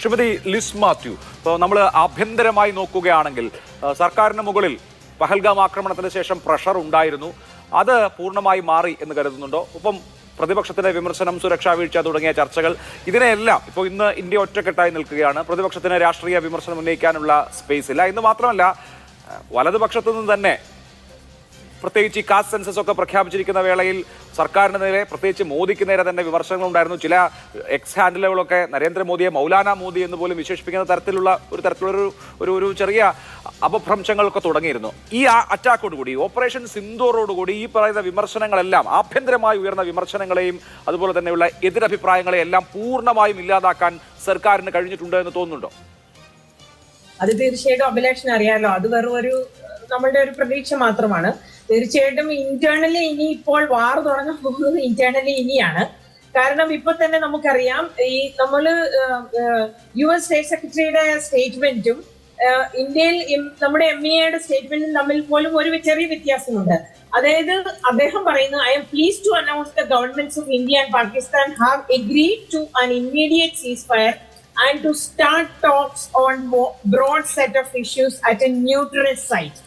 Shrimati Liz Mathew ഇപ്പോൾ നമ്മൾ ആഭ്യന്തരമായി നോക്കുകയാണെങ്കിൽ സർക്കാരിന് മുകളിൽ പഹൽഗാം ആക്രമണത്തിന് ശേഷം പ്രഷർ ഉണ്ടായിരുന്നു. അത് പൂർണമായി മാറി എന്ന് കരുതുന്നുണ്ടോ? ഒപ്പം പ്രതിപക്ഷത്തിന്റെ വിമർശനം സുരക്ഷാ വീഴ്ച തുടങ്ങിയ ചർച്ചകൾ ഇതിനെല്ലാം ഇപ്പോൾ ഇന്ന് ഇന്ത്യ ഒറ്റക്കെട്ടായി നിൽക്കുകയാണ്. പ്രതിപക്ഷത്തിന് രാഷ്ട്രീയ വിമർശനം ഉന്നയിക്കാനുള്ള സ്പേസ് ഇല്ല. എന്ന് മാത്രമല്ല വലതുപക്ഷത്തു നിന്ന് തന്നെ പ്രത്യേകിച്ച് ഈ കാസ്റ്റ് സെൻസസ് ഒക്കെ പ്രഖ്യാപിച്ചിരിക്കുന്ന വേളയിൽ സർക്കാരിന് നേരെ പ്രത്യേകിച്ച് മോദിക്ക് നേരെ തന്നെ വിമർശനങ്ങളുണ്ടായിരുന്നു. ചില എക്സ് ഹാൻഡിലുകളൊക്കെ നരേന്ദ്രമോദിയെ മൗലാന മോദി എന്ന് പോലും വിശേഷിപ്പിക്കുന്ന തരത്തിലുള്ള ഒരു തരത്തിലുള്ള ഒരു ഒരു ചെറിയ അപഭ്രംശങ്ങളൊക്കെ തുടങ്ങിയിരുന്നു. ഈ അറ്റാക്കോടുകൂടി ഓപ്പറേഷൻ സിന്ദൂറോടുകൂടി ഈ പറയുന്ന വിമർശനങ്ങളെല്ലാം ആഭ്യന്തരമായി ഉയർന്ന വിമർശനങ്ങളെയും അതുപോലെ തന്നെയുള്ള എതിരഭിപ്രായങ്ങളെയും എല്ലാം പൂർണമായും ഇല്ലാതാക്കാൻ സർക്കാരിന് കഴിഞ്ഞിട്ടുണ്ട് എന്ന് തോന്നുന്നുണ്ടോ? അത് തീർച്ചയായിട്ടും അഭിലാഷൻ അറിയാലോ. അത് വെറും ഒരു നമ്മളുടെ ഒരു പ്രതീക്ഷ മാത്രമാണ്. തീർച്ചയായിട്ടും ഇന്റേണലി ഇനി ഇപ്പോൾ വാർ തുടങ്ങാൻ പോകുന്നത് ഇന്റേണലി ഇനിയാണ് കാരണം ഇപ്പൊ തന്നെ നമുക്കറിയാം ഈ നമ്മൾ യു എസ് സ്റ്റേറ്റ് സെക്രട്ടറിയുടെ സ്റ്റേറ്റ്മെന്റും ഇന്ത്യയിൽ നമ്മുടെ എം എയുടെ സ്റ്റേറ്റ്മെന്റും തമ്മിൽ പോലും ഒരു ചെറിയ വ്യത്യാസമുണ്ട് അതായത് അദ്ദേഹം പറയുന്നത് I'm pleased to announce the governments of India and Pakistan have agreed to an immediate cease fire and to start talks on broad set of issues at a neutral site.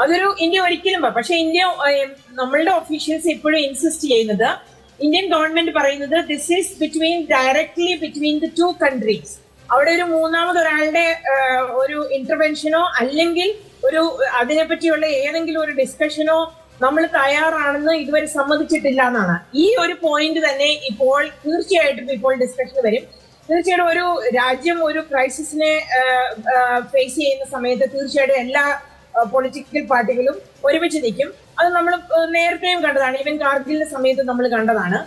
അതൊരു ഇന്ത്യ ഒരിക്കലും പക്ഷെ India നമ്മളുടെ officials ഇപ്പോഴും insist ചെയ്യുന്നത് Indian government പറയുന്നത് this is between directly between the two countries അവിടെ ഒരു മൂന്നാമത് ഒരാളുടെ ഒരു ഇന്റർവെൻഷനോ അല്ലെങ്കിൽ ഒരു അതിനെപ്പറ്റിയുള്ള ഏതെങ്കിലും ഒരു ഡിസ്കഷനോ നമ്മൾ തയ്യാറാണെന്ന് ഇതുവരെ സമ്മതിച്ചിട്ടില്ല എന്നാണ് ഈ ഒരു പോയിന്റ് തന്നെ ഇപ്പോൾ തീർച്ചയായിട്ടും ഇപ്പോൾ ഡിസ്കഷൻ വരും. തീർച്ചയായിട്ടും ഒരു രാജ്യം ഒരു ക്രൈസിസിനെ ഫേസ് ചെയ്യുന്ന സമയത്ത് തീർച്ചയായിട്ടും എല്ലാ പൊളിറ്റിക്കൽ പാർട്ടികളും ഒരുമിച്ച് നിൽക്കും. അത് നമ്മൾ നേരത്തെയും കണ്ടതാണ്. ഈവൻ കാർഗിലിന്റെ സമയത്ത് നമ്മൾ കണ്ടതാണ്.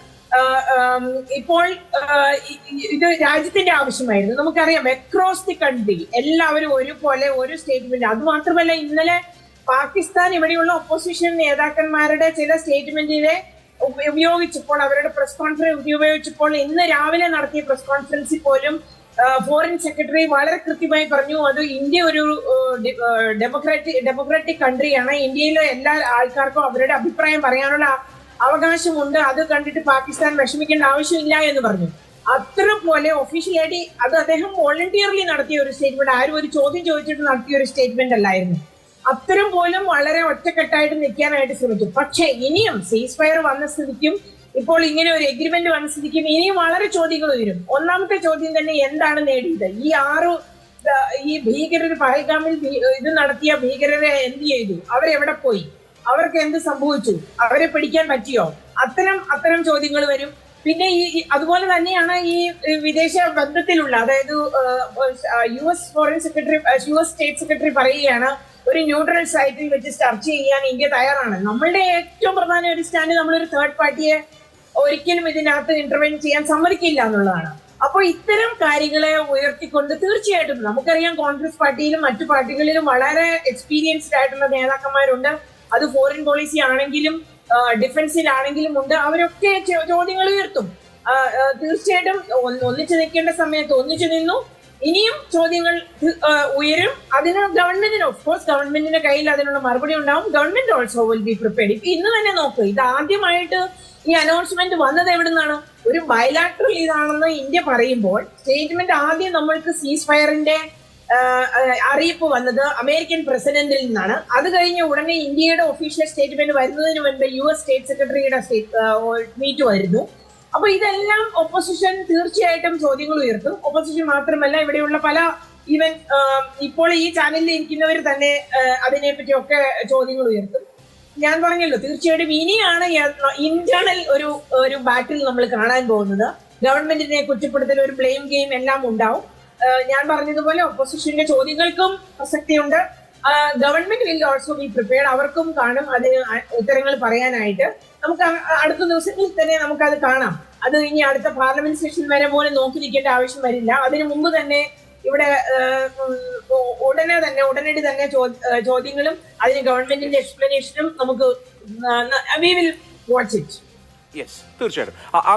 ഇപ്പോൾ ഇത് രാജ്യത്തിന്റെ ആവശ്യമായിരുന്നു. നമുക്കറിയാം അക്രോസ് ദി കൺട്രി എല്ലാവരും ഒരുപോലെ ഒരു സ്റ്റേറ്റ്മെന്റ് അത് മാത്രമല്ല ഇന്നലെ പാകിസ്ഥാൻ ഇവിടെയുള്ള ഒപ്പോസിഷൻ നേതാക്കന്മാരുടെ ചില സ്റ്റേറ്റ്മെന്റിനെ ഉപയോഗിച്ചപ്പോൾ അവരുടെ പ്രസ് കോൺഫറൻസ് ഉപയോഗിച്ചപ്പോൾ ഇന്ന് രാവിലെ നടത്തിയ പ്രസ് കോൺഫറൻസിൽ പോലും ഫോറിൻ സെക്രട്ടറി വളരെ കൃത്യമായി പറഞ്ഞു അത് ഇന്ത്യ ഒരു ഡെമോക്രാറ്റിക് ഡെമോക്രാറ്റിക് കൺട്രിയാണ് ഇന്ത്യയിലെ എല്ലാ ആൾക്കാർക്കും അവരുടെ അഭിപ്രായം പറയാനുള്ള അവകാശമുണ്ട്. അത് കണ്ടിട്ട് പാകിസ്ഥാൻ വിഷമിക്കേണ്ട ആവശ്യമില്ല എന്ന് പറഞ്ഞു. അത്ര പോലെ ഒഫീഷ്യലായിട്ട് അത് അദ്ദേഹം വോളണ്ടിയർലി നടത്തിയ ഒരു സ്റ്റേറ്റ്മെന്റ് ആരും ഒരു ചോദ്യം ചോദിച്ചിട്ട് നടത്തിയ ഒരു സ്റ്റേറ്റ്മെന്റ് അല്ലായിരുന്നു. അത്തരം പോലും വളരെ ഒറ്റക്കെട്ടായിട്ട് നിൽക്കാനായിട്ട് ശ്രമിച്ചു. പക്ഷേ ഇനിയും സീസ് ഫയർ വന്ന സ്ഥിതിക്കും ഇപ്പോൾ ഇങ്ങനെ ഒരു എഗ്രിമെന്റ് വന്ന സ്ഥിതിക്കും ഇനിയും വളരെ ചോദ്യങ്ങൾ വരും. ഒന്നാമത്തെ ചോദ്യം തന്നെ എന്താണ് നേടിയത്? ഈ ആറ് ഈ ഭീകരർ പഹൽഗാമിൽ ഇത് നടത്തിയ ഭീകരരെ എന്ത് ചെയ്തു? അവരെവിടെ പോയി? അവർക്ക് എന്ത് സംഭവിച്ചു? അവരെ പിടിക്കാൻ പറ്റിയോ? അത്തരം അത്തരം ചോദ്യങ്ങൾ വരും. പിന്നെ ഈ അതുപോലെ തന്നെയാണ് ഈ വിദേശ ബന്ധത്തിലുള്ള അതായത് U S foreign secretary U S state secretary പറയുകയാണ് ഒരു ന്യൂട്രൽ സൈറ്റിൽ വെച്ച് ചർച്ച ചെയ്യാൻ ഇന്ത്യ തയ്യാറാണ്. നമ്മളുടെ ഏറ്റവും പ്രധാന ഒരു സ്റ്റാൻഡ് നമ്മളൊരു തേർഡ് പാർട്ടിയെ ഒരിക്കലും ഇതിനകത്ത് ഇന്റർവെൻ ചെയ്യാൻ സമ്മതിക്കില്ല എന്നുള്ളതാണ്. അപ്പോൾ ഇത്തരം കാര്യങ്ങളെ ഉയർത്തിക്കൊണ്ട് തീർച്ചയായിട്ടും നമുക്കറിയാം കോൺഗ്രസ് പാർട്ടിയിലും മറ്റു പാർട്ടികളിലും വളരെ എക്സ്പീരിയൻസ്ഡ് ആയിട്ടുള്ള നേതാക്കന്മാരുണ്ട്. അത് ഫോറിൻ പോളിസി ആണെങ്കിലും ഡിഫൻസിലാണെങ്കിലും ഉണ്ട്. അവരൊക്കെ ചോദ്യങ്ങൾ ഉയർത്തും. തീർച്ചയായിട്ടും ഒന്നിച്ചു നിൽക്കേണ്ട സമയത്ത് ഒന്നിച്ചു നിന്നു. ഇനിയും ചോദ്യങ്ങൾ ഉയരും. അതിന് ഗവൺമെന്റിന് ഓഫ് കോഴ്സ് ഗവൺമെന്റിന്റെ കയ്യിൽ അതിനുള്ള മറുപടി ഉണ്ടാവും. Government also will be prepared ഇപ്പൊ ഇന്ന് തന്നെ നോക്ക് ഇത് ആദ്യമായിട്ട് ഈ അനൗൺസ്മെന്റ് വന്നത് എവിടുന്നാണ്? ഒരു ബയലാട്രൽ ഇതാണെന്ന് ഇന്ത്യ പറയുമ്പോൾ സ്റ്റേറ്റ്മെന്റ് ആദ്യം നമ്മൾക്ക് സീസ് ഫയറിന്റെ അറിയിപ്പ് വന്നത് അമേരിക്കൻ പ്രസിഡന്റിൽ നിന്നാണ്. അത് കഴിഞ്ഞ് ഉടനെ ഇന്ത്യയുടെ ഒഫീഷ്യൽ സ്റ്റേറ്റ്മെന്റ് വരുന്നതിന് മുൻപ് യു എസ് സ്റ്റേറ്റ് സെക്രട്ടറിയുടെ മീറ്റ് വരുന്നു. അപ്പൊ ഇതെല്ലാം ഒപ്പോസിഷൻ തീർച്ചയായിട്ടും ചോദ്യങ്ങൾ ഉയർത്തും. ഒപ്പോസിഷൻ മാത്രമല്ല ഇവിടെയുള്ള പല ഈവൻ ഇപ്പോൾ ഈ ചാനലിൽ ഇരിക്കുന്നവർ തന്നെ അതിനെപ്പറ്റി ഒക്കെ ചോദ്യങ്ങൾ ഉയർത്തും. ഞാൻ പറഞ്ഞല്ലോ തീർച്ചയായിട്ടും ഇനിയാണ് ഇന്റേണൽ ഒരു ഒരു ബാറ്റിൽ നമ്മൾ കാണാൻ പോകുന്നത്. ഗവൺമെന്റിനെ കുറ്റപ്പെടുത്തൽ ഒരു ബ്ലെയിം ഗെയിം എല്ലാം ഉണ്ടാവും. ഞാൻ പറഞ്ഞതുപോലെ ഒപ്പോസിഷന്റെ ചോദ്യങ്ങൾക്കും പ്രസക്തിയുണ്ട്. Government will also be prepared അവർക്കും കാണും അതിന് ഉത്തരങ്ങൾ പറയാനായിട്ട്. നമുക്ക് അടുത്ത ദിവസങ്ങളിൽ തന്നെ നമുക്കത് കാണാം. അത് ഇനി അടുത്ത പാർലമെന്റ് സെഷൻ വരെ പോലെ നോക്കി നിൽക്കേണ്ട ആവശ്യം വരില്ല. അതിനു മുമ്പ് തന്നെ ഇവിടെ ഉടനെ തന്നെ ഉടനടി തന്നെ ചോദ്യങ്ങളും അതിന് ഗവൺമെന്റിന്റെ എക്സ്പ്ലനേഷനും നമുക്ക് we will watch it yes തീർച്ചയായിട്ടും.